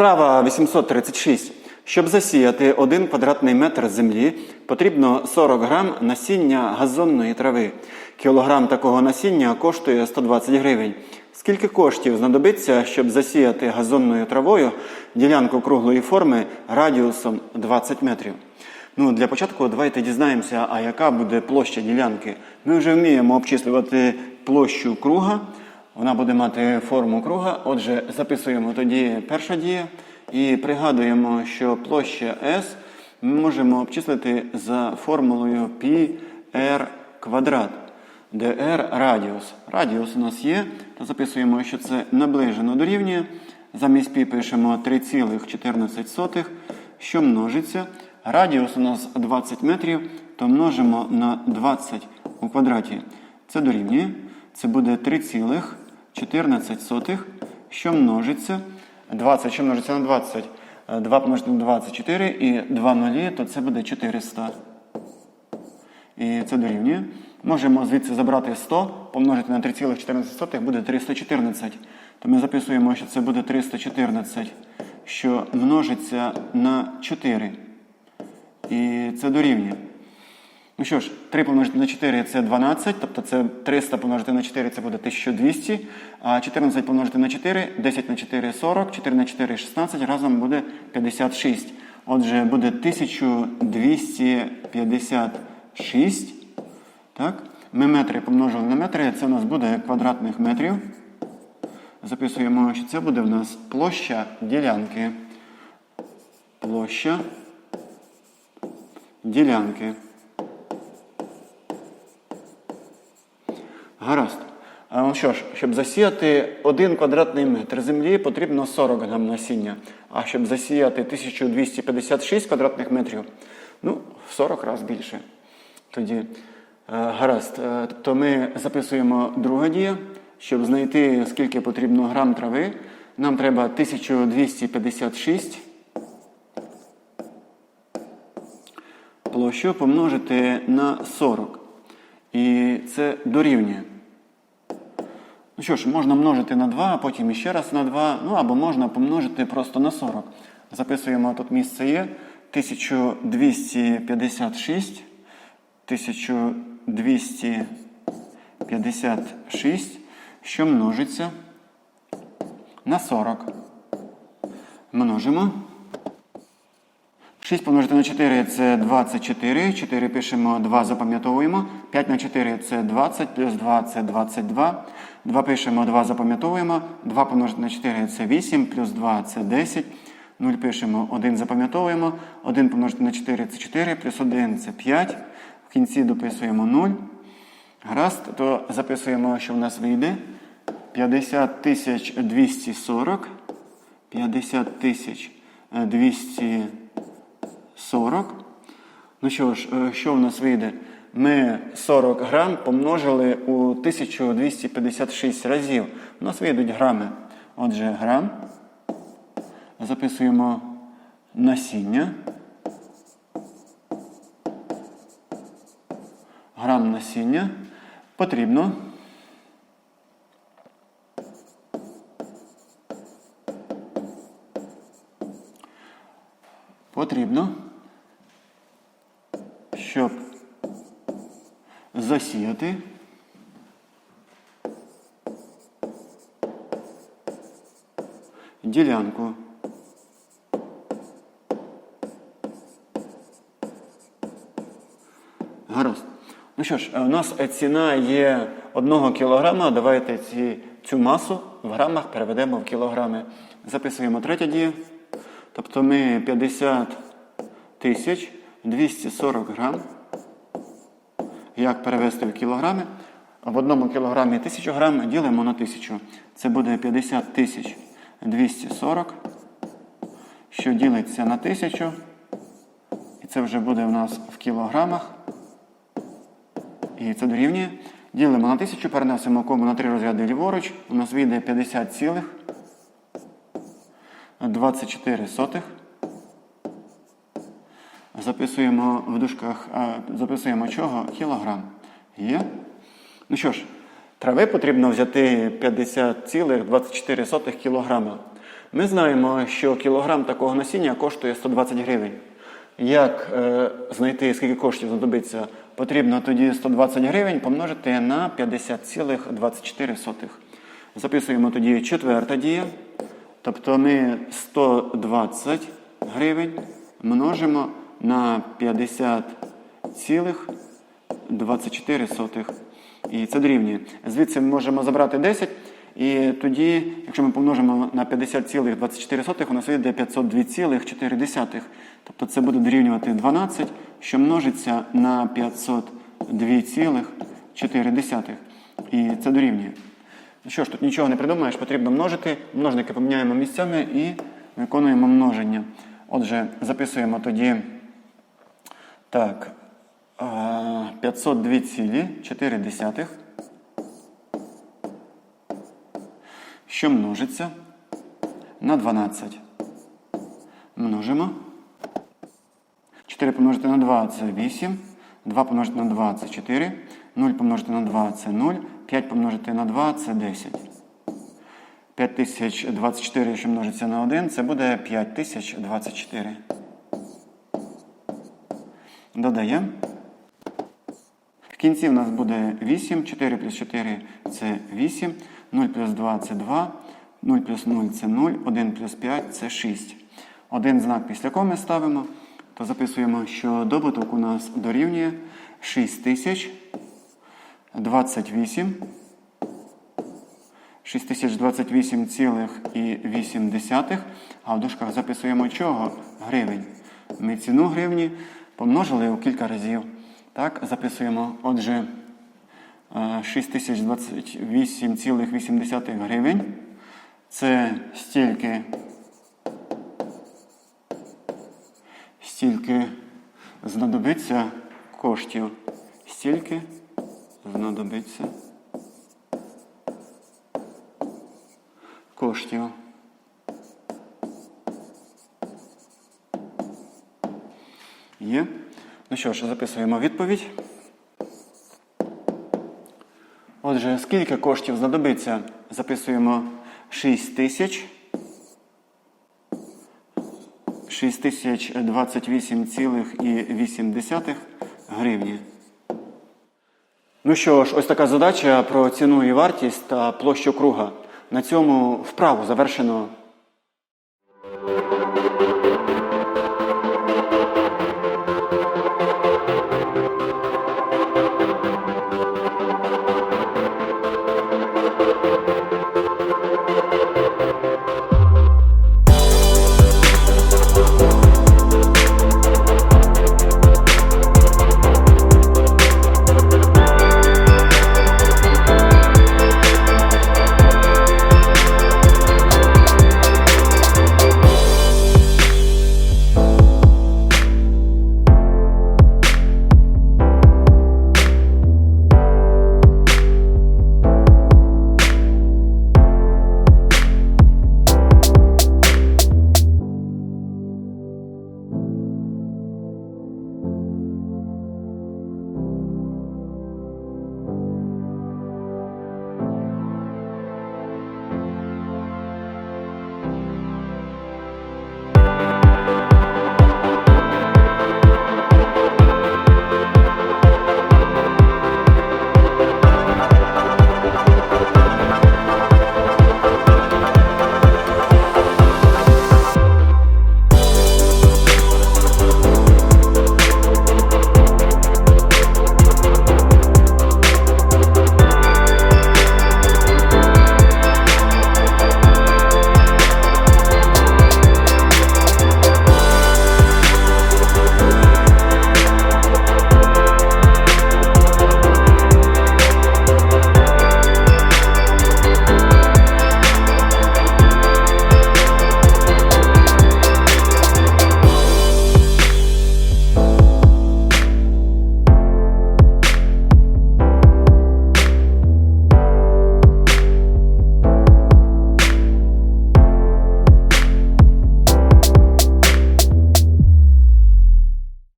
Вправа 836. Щоб засіяти 1 квадратний метр землі, потрібно 40 грам насіння газонної трави. Кілограм такого насіння коштує 120 гривень. Скільки коштів знадобиться, щоб засіяти газонною травою ділянку круглої форми радіусом 20 метрів? Ну, для початку давайте дізнаємося, а яка буде площа ділянки. Ми вже вміємо обчислювати площу круга. Вона буде мати форму круга. Отже, записуємо тоді перша дія і пригадуємо, що площа S ми можемо обчислити за формулою πr квадрат, де r радіус. Радіус у нас є, то записуємо, що це наближено дорівнює. Замість π пишемо 3,14, що множиться. Радіус у нас 20 метрів, то множимо на 20 у квадраті. Це дорівнює. Це буде 3,14, що множиться. 20, що множиться на 20. 2 помножити на 24 і 2 нулі, то це буде 400. І це дорівнює. Можемо звідси забрати 100, помножити на 3,14 буде 314. То ми записуємо, що це буде 314, що множиться на 4. І це дорівнює. Ну що ж, 3 помножити на 4 це 12, тобто це 300 помножити на 4 це буде 1200, а 14 помножити на 4, 10 на 4 40, 4 на 4 16, разом буде 56. Отже, буде 1256. Так? Ми метри помножили на метри, це у нас буде квадратних метрів. Записуємо, що це буде в нас площа ділянки. Площа ділянки. Гаразд. Ну що ж, щоб засіяти 1 квадратний метр землі, потрібно 40 грам насіння. А щоб засіяти 1256 квадратних метрів, ну, в 40 разів більше. Тоді, е, гаразд. Е, Тобто ми записуємо друга дія. Щоб знайти, скільки потрібно грам трави, нам треба 1256 площу помножити на 40. І це дорівнює. Ну що ж, можна множити на 2, а потім іще раз на 2, ну або можна помножити просто на 40. Записуємо, тут місце є. 1256. 1256, що множиться на 40. Множимо. 6 помножити на 4 це 24. 4 пишемо, 2 запам'ятовуємо. 5 на 4 це 20, плюс 2 це 22. 2 пишемо, 2 запам'ятовуємо. 2 помножити на 4 це 8, плюс 2 це 10. 0 пишемо, 1 запам'ятовуємо. 1 помножити на 4 це 4, плюс 1 це 5. В кінці дописуємо 0. Гаразд, то записуємо, що в нас вийде. 50 240. 50 240. 40. Ну що ж, е, що в нас вийде? Ми 40 грам помножили у 1256 разів. У нас вийдуть грами. Отже, грам. Записуємо насіння. Грам насіння. Потрібно. Потрібно щоб засіяти ділянку. Гаразд. Ну що ж, у нас ціна є 1 кілограма. Давайте ці, цю масу в грамах переведемо в кілограми. Записуємо третя дія. Тобто ми 50 тисяч 240 грам. Як перевести в кілограми? В одному кілограмі 1000 грам ділимо на 1000. Це буде 50 тисяч 240, що ділиться на 1000. І це вже буде у нас в кілограмах. І це дорівнює. Ділимо на 1000, перенесемо кому на 3 розряди ліворуч. У нас вийде 50 цілих 24 сотих. Записуємо в дужках, записуємо чого? Кілограм. Є. Ну що ж, трави потрібно взяти 50,24 кілограма. Ми знаємо, що кілограм такого насіння коштує 120 гривень. Як е, знайти, скільки коштів знадобиться? Потрібно тоді 120 гривень помножити на 50,24. Записуємо тоді четверта дія. Тобто ми 120 гривень множимо на 50,24. І це дорівнює. Звідси ми можемо забрати 10. І тоді, якщо ми помножимо на 50,24, у нас вийде 502,4. Тобто це буде дорівнювати 12, що множиться на 502,4. І це дорівнює. Що ж, тут нічого не придумаєш, потрібно множити. Множники поміняємо місцями і виконуємо множення. Отже, записуємо тоді так, а, 502,4, що множиться на 12. Множимо. 4 помножити на 2 це 8. 2 помножити на 2 це 4. 0 помножити на 2 це 0. 5 помножити на 2 це 10. 5024, що множиться на 1, це буде 5024. Додаємо. В кінці в нас буде 8, 4 плюс 4 це 8, 0 плюс 2 це 2, 0 плюс 0 це 0, 1 плюс 5 це 6. Один знак після коми ставимо, то записуємо, що добуток у нас дорівнює 6028. 6028,8, а в дужках записуємо чого? Гривень. Ми ціну гривні помножили у кілька разів. Так, записуємо, отже, е, 6028,8 гривень. Це стільки, стільки знадобиться коштів. Стільки знадобиться коштів. Є. Ну що ж, записуємо відповідь. Отже, скільки коштів знадобиться? Записуємо 6 тисяч. 6028,8 гривні. Ну що ж, ось така задача про ціну і вартість та площу круга. На цьому вправу завершено.